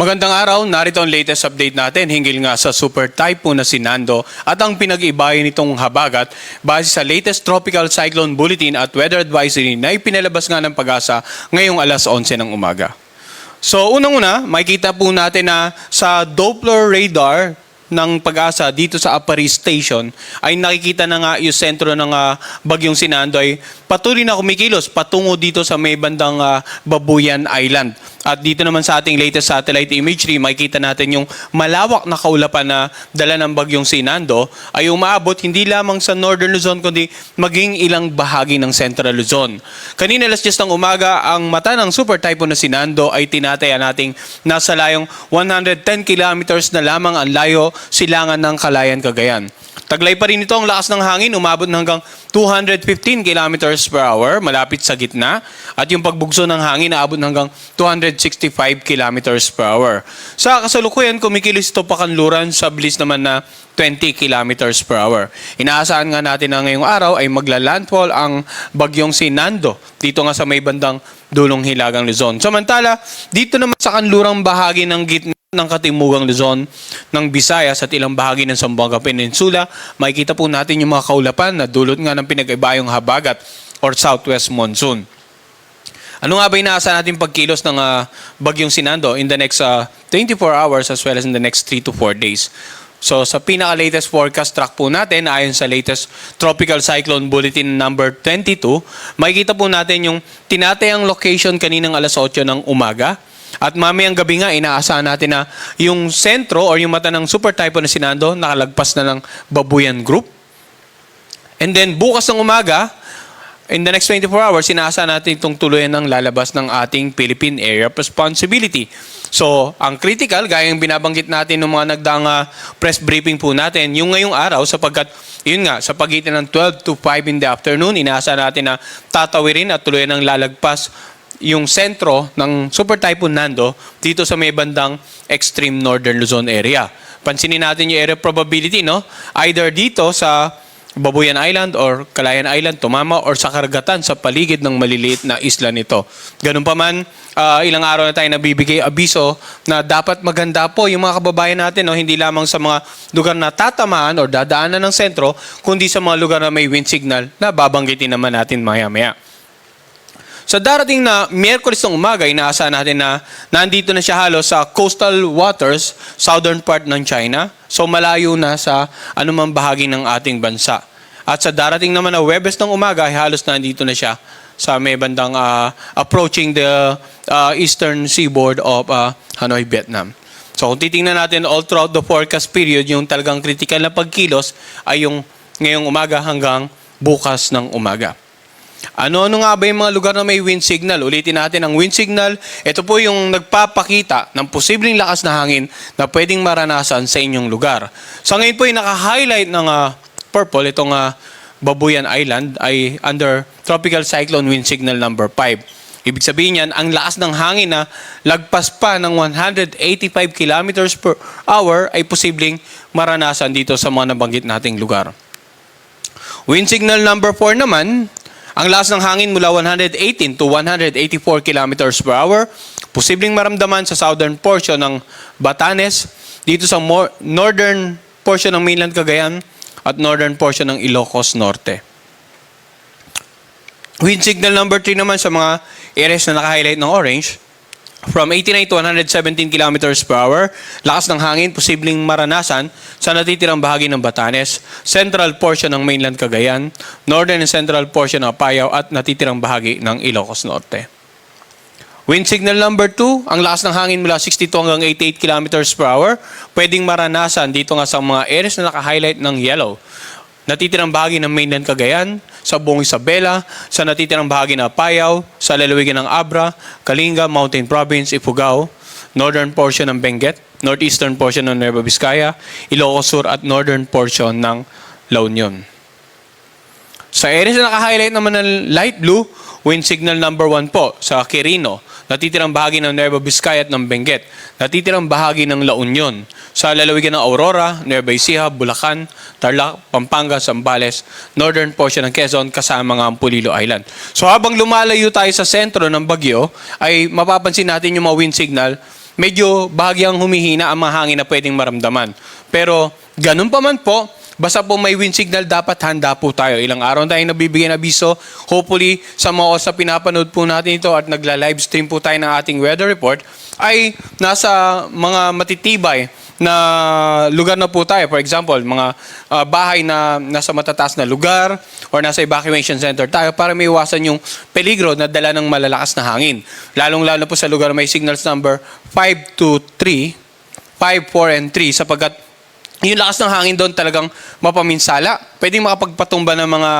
Magandang araw, narito ang latest update natin hinggil nga sa super typhoon na si Nando at ang pinag-ibayan nitong habagat base sa latest tropical cyclone bulletin at weather advisory na ipinalabas nga ng pag-asa ngayong alas 11 ng umaga. So unang-una, makikita po natin na sa Doppler radar ng pag-asa dito sa Aparis Station ay nakikita na nga yung sentro ng ah, bagyong Sinando ay patuloy na kumikilos patungo dito sa may bandang ah, Babuyan Island. At dito naman sa ating latest satellite imagery, makikita natin yung malawak na kaulapan na dala ng bagyong Sinando ay umaabot hindi lamang sa Northern Luzon kundi maging ilang bahagi ng Central Luzon. Kanina alas 10 ng umaga, ang mata ng super typhoon na Sinando ay tinataya nating nasa layong 110 kilometers na lamang ang layo silangan ng Kalayan, Cagayan. Taglay pa rin ito ang lakas ng hangin, umabot na hanggang 215 kilometers per hour, malapit sa gitna. At yung pagbugso ng hangin, naabot na hanggang 265 kilometers per hour. Sa kasalukuyan, kumikilos ito pakanluran sa bilis naman na 20 kilometers per hour. Inaasahan nga natin na ngayong araw ay magla-landfall ang bagyong si Nando dito nga sa may bandang dulong Hilagang Luzon. Samantala, dito naman sa kanlurang bahagi ng gitna ng Katimugang Luzon, ng Visayas at ilang bahagi ng Zamboanga Peninsula, makikita po natin yung mga kaulapan na dulot nga ng pinag-ibayong habagat or southwest monsoon. Ano nga ba inaasahan natin pagkilos ng ah, bagyong Sinando in the next ah, 24 hours as well as in the next 3 to 4 days? So sa pinaka-latest forecast track po natin, ayon sa latest Tropical Cyclone Bulletin number 22, makikita po natin yung tinatayang location kaninang alas 8 ng umaga. At mamayang gabi nga, inaasahan natin na yung sentro or yung mata ng super typhoon na Sinando nakalagpas na ng Babuyan Group. And then bukas ng umaga, in the next 24 hours, sinasa natin itong tuluyan ng lalabas ng ating Philippine Area of Responsibility. So, ang critical, gaya yung binabanggit natin ng mga nagdaang ah, press briefing po natin, yung ngayong araw, sapagkat, yun nga, sa pagitan ng 12 to 5 in the afternoon, inaasa natin na tatawirin at tuluyan ng lalagpas yung sentro ng Super Typhoon Nando dito sa may bandang extreme northern Luzon area. Pansinin natin yung area probability, no? Either dito sa Babuyan Island or Calayan Island tumama or sa karagatan sa paligid ng maliliit na isla nito. Ganun pa man, ah, ilang araw na tayo nabibigay abiso na dapat maganda po yung mga kababayan natin, no? hindi lamang sa mga lugar na tatamaan or dadaanan ng sentro, kundi sa mga lugar na may wind signal na babanggitin naman natin maya-maya. Sa darating na Miyerkules ng umaga, inaasahan natin na nandito na siya halos sa coastal waters, southern part ng China. So malayo na sa anumang bahagi ng ating bansa. At sa darating naman na Webes ng umaga, halos nandito na siya sa may bandang ah, approaching the ah, eastern seaboard of ah, Hanoi, Vietnam. So kung titingnan natin all throughout the forecast period, yung talagang critical na pagkilos ay yung ngayong umaga hanggang bukas ng umaga. Ano-ano nga ba yung mga lugar na may wind signal? Ulitin natin ang wind signal. Ito po yung nagpapakita ng posibleng lakas na hangin na pwedeng maranasan sa inyong lugar. Sa ngayon po yung naka-highlight ng ah, purple, itong ah, Babuyan Island ay under Tropical Cyclone Wind Signal number 5. Ibig sabihin yan, ang lakas ng hangin na lagpas pa ng 185 kilometers per hour ay posibleng maranasan dito sa mga nabanggit nating lugar. Wind signal number 4 naman, ang lakas ng hangin mula 118 to 184 kilometers per hour, posibleng maramdaman sa southern portion ng Batanes, dito sa more, northern portion ng mainland Cagayan, at northern portion ng Ilocos Norte. Wind signal number 3 naman sa mga areas na naka-highlight ng orange, from 89 to 117 kilometers per hour, lakas ng hangin posibleng maranasan sa natitirang bahagi ng Batanes, central portion ng mainland Cagayan, northern and central portion ng Apayao at natitirang bahagi ng Ilocos Norte. Wind signal number 2, ang lakas ng hangin mula 62 hanggang 88 kilometers per hour, pwedeng maranasan dito nga sa mga areas na naka-highlight ng yellow. Natitirang bahagi ng mainland Cagayan, sa buong Isabela, sa natitirang bahagi ng Apayao, sa lalawigan ng Abra, Kalinga, Mountain Province, Ifugao, northern portion ng Benguet, northeastern portion ng Nueva Vizcaya, Ilocos Sur at northern portion ng La Union. Sa areas na naka-highlight naman ng light blue, wind signal number 1 po sa Quirino, natitirang bahagi ng Nueva Vizcaya at ng Benguet, natitirang bahagi ng La Union, sa lalawigan ng Aurora, Nueva Ecija, Bulacan, Tarlac, Pampanga, Zambales, northern portion ng Quezon kasama nga ang Pulilo Island. So habang lumalayo tayo sa sentro ng bagyo, ay mapapansin natin yung mga wind signal medyo bahagyang humihina ang mga hangin na pwedeng maramdaman. Pero ganun pa man po, basta po may wind signal, dapat handa po tayo. Ilang araw tayong nabibigyan abiso. Hopefully, sa mga na pinapanood po natin ito at nagla-live stream po tayo ng ating weather report, ay nasa mga matitibay na lugar na po tayo. For example, mga ah, bahay na nasa matataas na lugar or nasa evacuation center tayo para may iwasan yung peligro na dala ng malalakas na hangin. Lalong-lalo po sa lugar may signals number 5 to 3, 5, 4, and 3 sapagkat yung lakas ng hangin doon talagang mapaminsala. Pwedeng makapagpatumba ng mga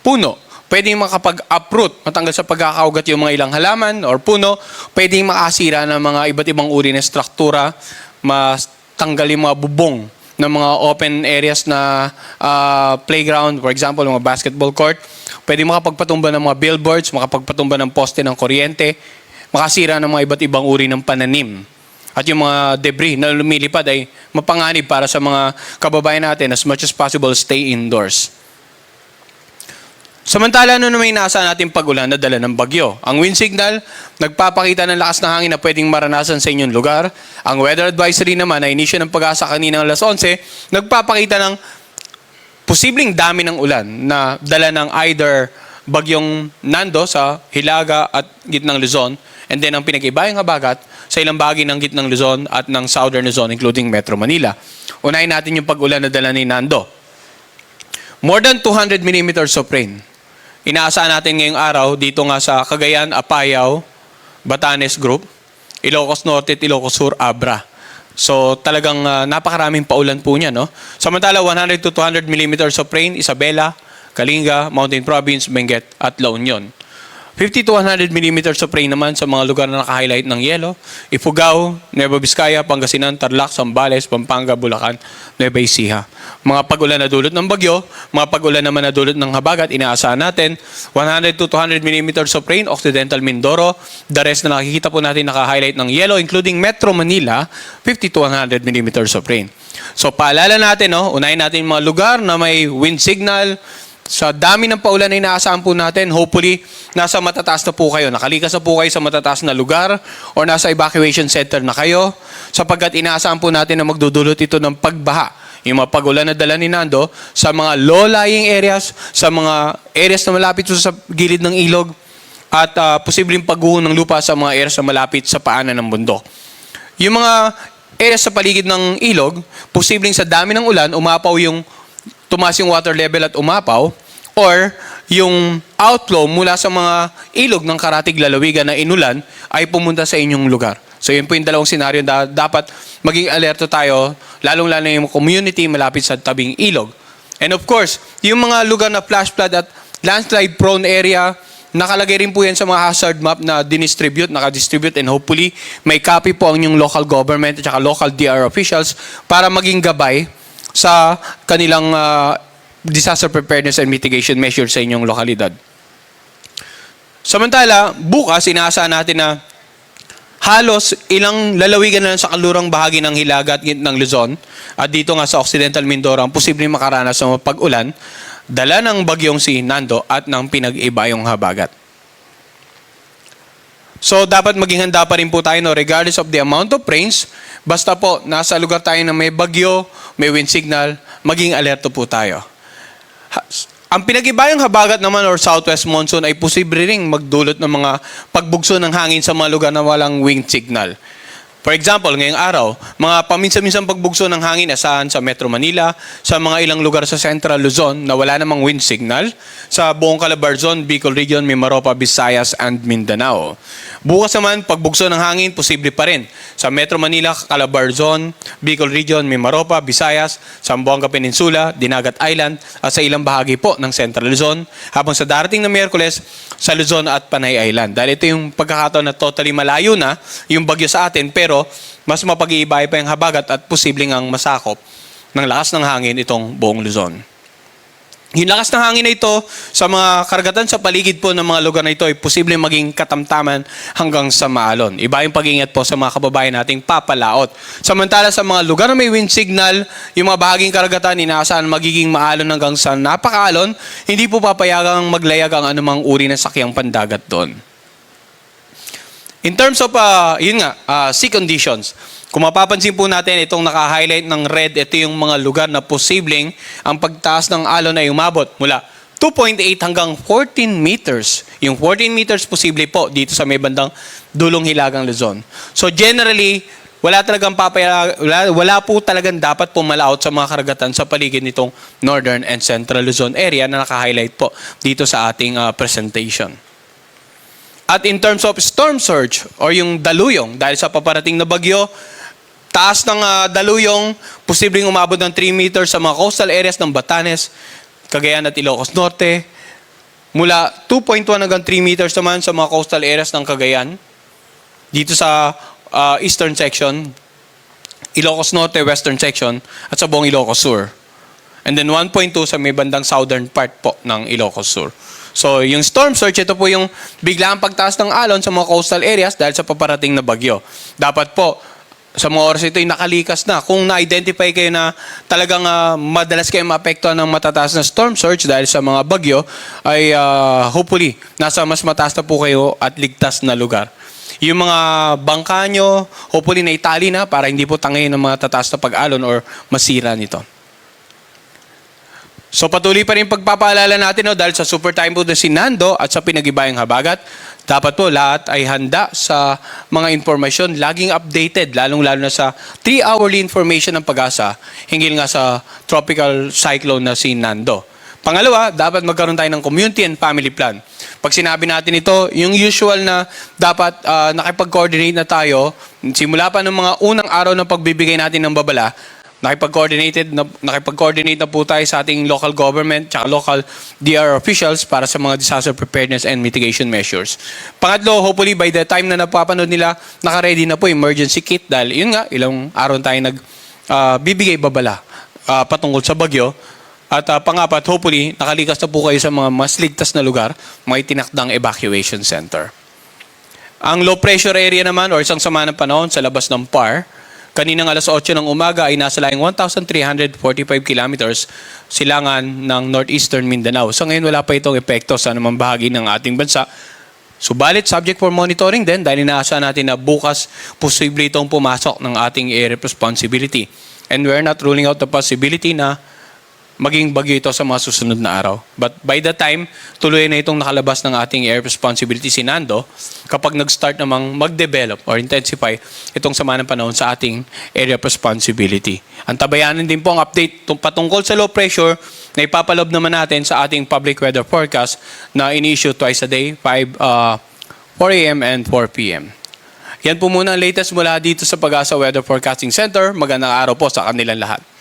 puno. Pwedeng makapag-uproot, matanggal sa pagkakaugat yung mga ilang halaman or puno. Pwedeng makasira ng mga iba't ibang uri ng struktura. Matanggal yung mga bubong ng mga open areas na ah, playground, for example, mga basketball court. Pwedeng makapagpatumba ng mga billboards, makapagpatumba ng poste ng kuryente, makasira ng mga iba't ibang uri ng pananim. At yung mga debris na lumilipad ay mapanganib para sa mga kababayan natin as much as possible stay indoors. Samantala, ano naman nasa natin pag-ulan na dala ng bagyo? Ang wind signal, nagpapakita ng lakas ng hangin na pwedeng maranasan sa inyong lugar. Ang weather advisory naman na inisyo ng pag-asa kanina alas 11, nagpapakita ng posibleng dami ng ulan na dala ng either bagyong Nando sa Hilaga at gitnang Luzon and then ang pinag-ibayang habagat sa ilang bahagi ng gitnang Luzon at ng southern Luzon including Metro Manila. Unahin natin yung pag-ulan na dala ni Nando. More than 200 millimeters of rain. Inaasahan natin ngayong araw dito nga sa Cagayan, Apayao, Batanes Group, Ilocos Norte at Ilocos Sur, Abra. So talagang ah, napakaraming paulan po niya. No? Samantala, 100 to 200 millimeters of rain, Isabela, Kalinga, Mountain Province, Benguet at La Union. 50 to 100 millimeters of rain naman sa mga lugar na naka-highlight ng yelo. Ifugao, Nueva Vizcaya, Pangasinan, Tarlac, Zambales, Pampanga, Bulacan, Nueva Ecija. Mga pag-ulan na dulot ng bagyo, mga pag-ulan naman na dulot ng habagat, inaasahan natin 100 to 200 millimeters of rain, Occidental Mindoro. The rest na nakikita po natin naka-highlight ng yellow, including Metro Manila, 50 to 100 millimeters of rain. So paalala natin, no, unahin natin mga lugar na may wind signal, sa dami ng paulan na inaasahan po natin, hopefully, nasa matataas na po kayo. Nakalikas na po kayo sa matataas na lugar or nasa evacuation center na kayo sapagkat inaasahan po natin na magdudulot ito ng pagbaha. Yung mga pagulan na dala ni Nando sa mga low-lying areas, sa mga areas na malapit sa gilid ng ilog at ah, posibleng pagguho ng lupa sa mga areas na malapit sa paanan ng bundok. Yung mga areas sa paligid ng ilog, posibleng sa dami ng ulan, umapaw yung tumaas yung water level at umapaw or yung outflow mula sa mga ilog ng karatig lalawigan na inulan ay pumunta sa inyong lugar. So yun po yung dalawang senaryo na dapat maging alerto tayo, lalong-lalo yung community malapit sa tabing ilog. And of course, yung mga lugar na flash flood at landslide prone area, nakalagay rin po yan sa mga hazard map na dinistribute, nakadistribute, and hopefully may copy po ang yung local government at saka local DR officials para maging gabay sa kanilang ah, disaster preparedness and mitigation measures sa inyong lokalidad. Samantala, bukas inaasahan natin na halos ilang lalawigan na lang sa kalurang bahagi ng Hilaga at ng Luzon at dito nga sa Occidental Mindoro ang posibleng makaranas ng pag-ulan dala ng bagyong si Nando at ng pinag-ibayong habagat. So dapat maging handa pa rin po tayo no, regardless of the amount of rains. Basta po, nasa lugar tayo na may bagyo, may wind signal, maging alerto po tayo. Ang pinag-ibayang habagat naman or southwest monsoon ay posible ring magdulot ng mga pagbugso ng hangin sa mga lugar na walang wind signal. For example, ngayong araw, mga paminsan-minsang pagbugso ng hangin asahan sa Metro Manila, sa mga ilang lugar sa Central Luzon na wala namang wind signal, sa buong Calabarzon, Bicol Region, Mimaropa, Visayas, and Mindanao. Bukas naman, pagbugso ng hangin, posible pa rin sa Metro Manila, Calabarzon, Bicol Region, Mimaropa, Visayas, Zamboanga Peninsula, Dinagat Island, at sa ilang bahagi po ng Central Luzon, habang sa darating na Miyerkules, sa Luzon at Panay Island. Dahil ito yung pagkakataon na totally malayo na yung bagyo sa atin, pero mas mapag-iibay pa yung habagat at posibleng ang masakop ng lakas ng hangin itong buong Luzon. Yung lakas ng hangin na ito sa mga karagatan sa paligid po ng mga lugar na ito ay posibleng maging katamtaman hanggang sa maalon. Iba yung pag-ingat po sa mga kababayan nating papalaot. Samantala sa mga lugar na may wind signal, yung mga bahaging karagatan, inaasahan magiging maalon hanggang sa napakaalon, hindi po papayagang maglayag ang anumang uri ng sakyang pandagat doon. In terms of, uh, yun nga, uh, sea conditions, kung mapapansin po natin itong naka-highlight ng red, ito yung mga lugar na posibleng ang pagtaas ng alon ay umabot mula 2.8 hanggang 14 meters. Yung 14 meters posible po dito sa may bandang dulong hilagang Luzon. So generally, wala talagang papaya, wala, wala po talagang dapat pumalaot sa mga karagatan sa paligid nitong Northern and Central Luzon area na naka-highlight po dito sa ating uh, presentation. At in terms of storm surge or yung daluyong dahil sa paparating na bagyo, taas ng ah, daluyong, posibleng umabot ng 3 meters sa mga coastal areas ng Batanes, Cagayan at Ilocos Norte. Mula 2.1 hanggang 3 meters naman sa mga coastal areas ng Cagayan. Dito sa ah, eastern section, Ilocos Norte, western section, at sa buong Ilocos Sur. And then 1.2 sa may bandang southern part po ng Ilocos Sur. So, yung storm surge, ito po yung biglang pagtaas ng alon sa mga coastal areas dahil sa paparating na bagyo. Dapat po, sa mga oras ito nakalikas na. Kung na-identify kayo na talagang ah, madalas kayo maapektuhan ng matataas na storm surge dahil sa mga bagyo, ay ah, hopefully, nasa mas mataas na po kayo at ligtas na lugar. Yung mga bangka nyo, hopefully na itali na para hindi po tangayin ng mga tataas na pag-alon or masira nito. So patuloy pa rin pagpapaalala natin no, dahil sa super time po na si Nando at sa pinag-ibayang habagat, dapat po lahat ay handa sa mga informasyon, laging updated, lalong-lalo na sa 3-hourly information ng pag-asa, hinggil nga sa tropical cyclone na si Nando. Pangalawa, dapat magkaroon tayo ng community and family plan. Pag sinabi natin ito, yung usual na dapat ah, nakipag-coordinate na tayo, simula pa ng mga unang araw ng pagbibigay natin ng babala, nakipag-coordinated na, nakipag-coordinate na po tayo sa ating local government tsaka local DR officials para sa mga disaster preparedness and mitigation measures. Pangatlo, hopefully by the time na napapanood nila, naka-ready na po emergency kit dahil yun nga, ilang araw tayo nag ah, bibigay babala ah, patungkol sa bagyo. At ah, pangapat, hopefully, nakalikas na po kayo sa mga mas ligtas na lugar, may tinakdang evacuation center. Ang low pressure area naman or isang sama ng panahon sa labas ng PAR, kaninang alas 8 ng umaga ay nasa laing 1,345 kilometers silangan ng northeastern Mindanao. So ngayon wala pa itong epekto sa anumang bahagi ng ating bansa. Subalit, subject for monitoring din dahil inaasahan natin na bukas posible itong pumasok ng ating of responsibility. And we're not ruling out the possibility na maging bagyo ito sa mga susunod na araw. But by the time, tuloy na itong nakalabas ng ating air responsibility si Nando, kapag nag-start namang mag-develop or intensify itong sama ng panahon sa ating area of responsibility. Ang tabayanan din po ang update tung- patungkol sa low pressure na ipapalob naman natin sa ating public weather forecast na in-issue twice a day, 5, uh, 4 a.m. and 4 p.m. Yan po muna ang latest mula dito sa Pag-asa Weather Forecasting Center. Magandang araw po sa kanilang lahat.